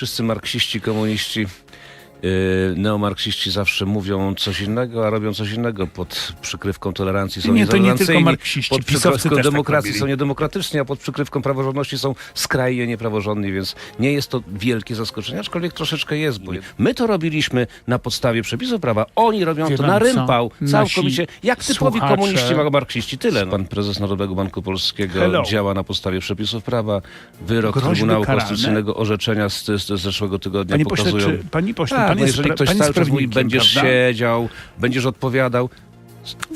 wszyscy marksiści, komuniści, neomarksiści zawsze mówią coś innego, a robią coś innego. Pod przykrywką tolerancji są Nie, to nie tylko marksiści, pod przykrywką tak demokracji robili. są niedemokratyczni, a pod przykrywką praworządności są skrajnie niepraworządni, więc nie jest to wielkie zaskoczenie, aczkolwiek troszeczkę jest. Bo my to robiliśmy na podstawie przepisów prawa, oni robią Wie to na rympał, całkowicie, jak typowi słuchacze- komuniści, marksiści, tyle. No. Pan prezes Narodowego Banku Polskiego Hello. działa na podstawie przepisów prawa, wyrok Groźby Trybunału karalne? Konstytucyjnego, orzeczenia z, z, z zeszłego tygodnia pośle, pokazują... czy, panie pośle, tak, jest, jeżeli ktoś cały czas mówi, będziesz prawda? siedział, będziesz odpowiadał.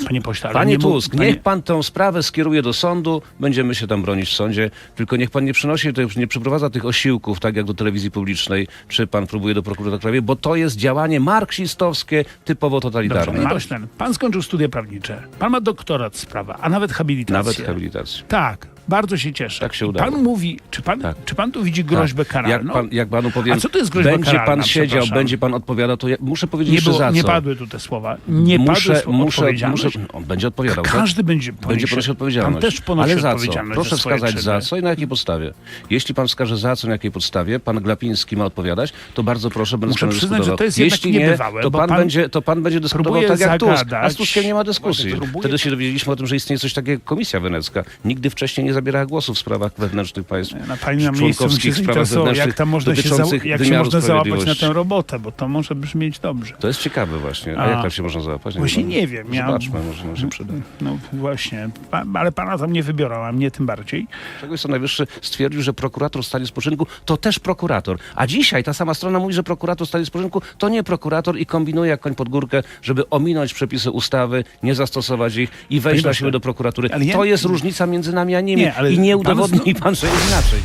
Panie pośle, ale Panie Tusk, panie- niech pan tę sprawę skieruje do sądu, będziemy się tam bronić w sądzie, tylko niech pan nie przynosi, nie przyprowadza tych osiłków, tak jak do telewizji publicznej, czy pan próbuje do prokuratora krajowej, bo to jest działanie marksistowskie, typowo Dobrze, totalitarne. panie pośle, pan skończył studia prawnicze, pan ma doktorat z prawa, a nawet habilitację. Nawet habilitację. Tak, bardzo się cieszę. Tak się udało. Pan mówi, czy pan, Tak. czy pan tu widzi groźbę Tak. karalną? Jak, pan, jak panu powiem, A co to jest groźba będzie karalna, pan siedział, będzie pan odpowiadał, to ja muszę powiedzieć nie, było, za co. nie padły tu te słowa. Nie muszę, padły słowa muszę, muszę, on będzie odpowiadał. tak? Każdy będzie Będzie poniesie- ponosił odpowiedzialność. Pan też ponosi Ale za co? Proszę za wskazać za czyny. co i na jakiej podstawie. Jeśli pan wskaże za co, na jakiej podstawie, pan Glapiński ma odpowiadać, to bardzo proszę, będę Muszę przyznać, że to jest Jeśli nie, niebywałe, to pan, pan będzie, to pan będzie dyskutował tak jak Tusk. A z. Tuskiem nie ma dyskusji. Wtedy się dowiedzieliśmy o tym, że istnieje coś takiego jak Komisja Wenecka. Nigdy wcześniej nie zabierała głosu w sprawach wewnętrznych państw. Na pani na miejscu sprawach zainteresował, jak wewnętrznych tam można się, za, jak się można załapać na tę robotę, bo to może brzmieć dobrze. To jest ciekawe właśnie. A, A. jak tam się można załapać? Właśnie wiem. nie wiem, ja- Zobaczmy, może nam się przyda. No właśnie, pa, ale pana tam nie wybiorą, a mnie tym bardziej. Czegoś Sąd Najwyższy stwierdził, że prokurator w stanie spoczynku to też prokurator. A dzisiaj ta sama strona mówi, że prokurator w stanie spoczynku to nie prokurator i kombinuje jak koń pod górkę, żeby ominąć przepisy ustawy, nie zastosować ich i wejść Panie na siłę do prokuratury. ja- To jest różnica między nami a nimi. Nie, ale I nie udowodni pan, że jest inaczej.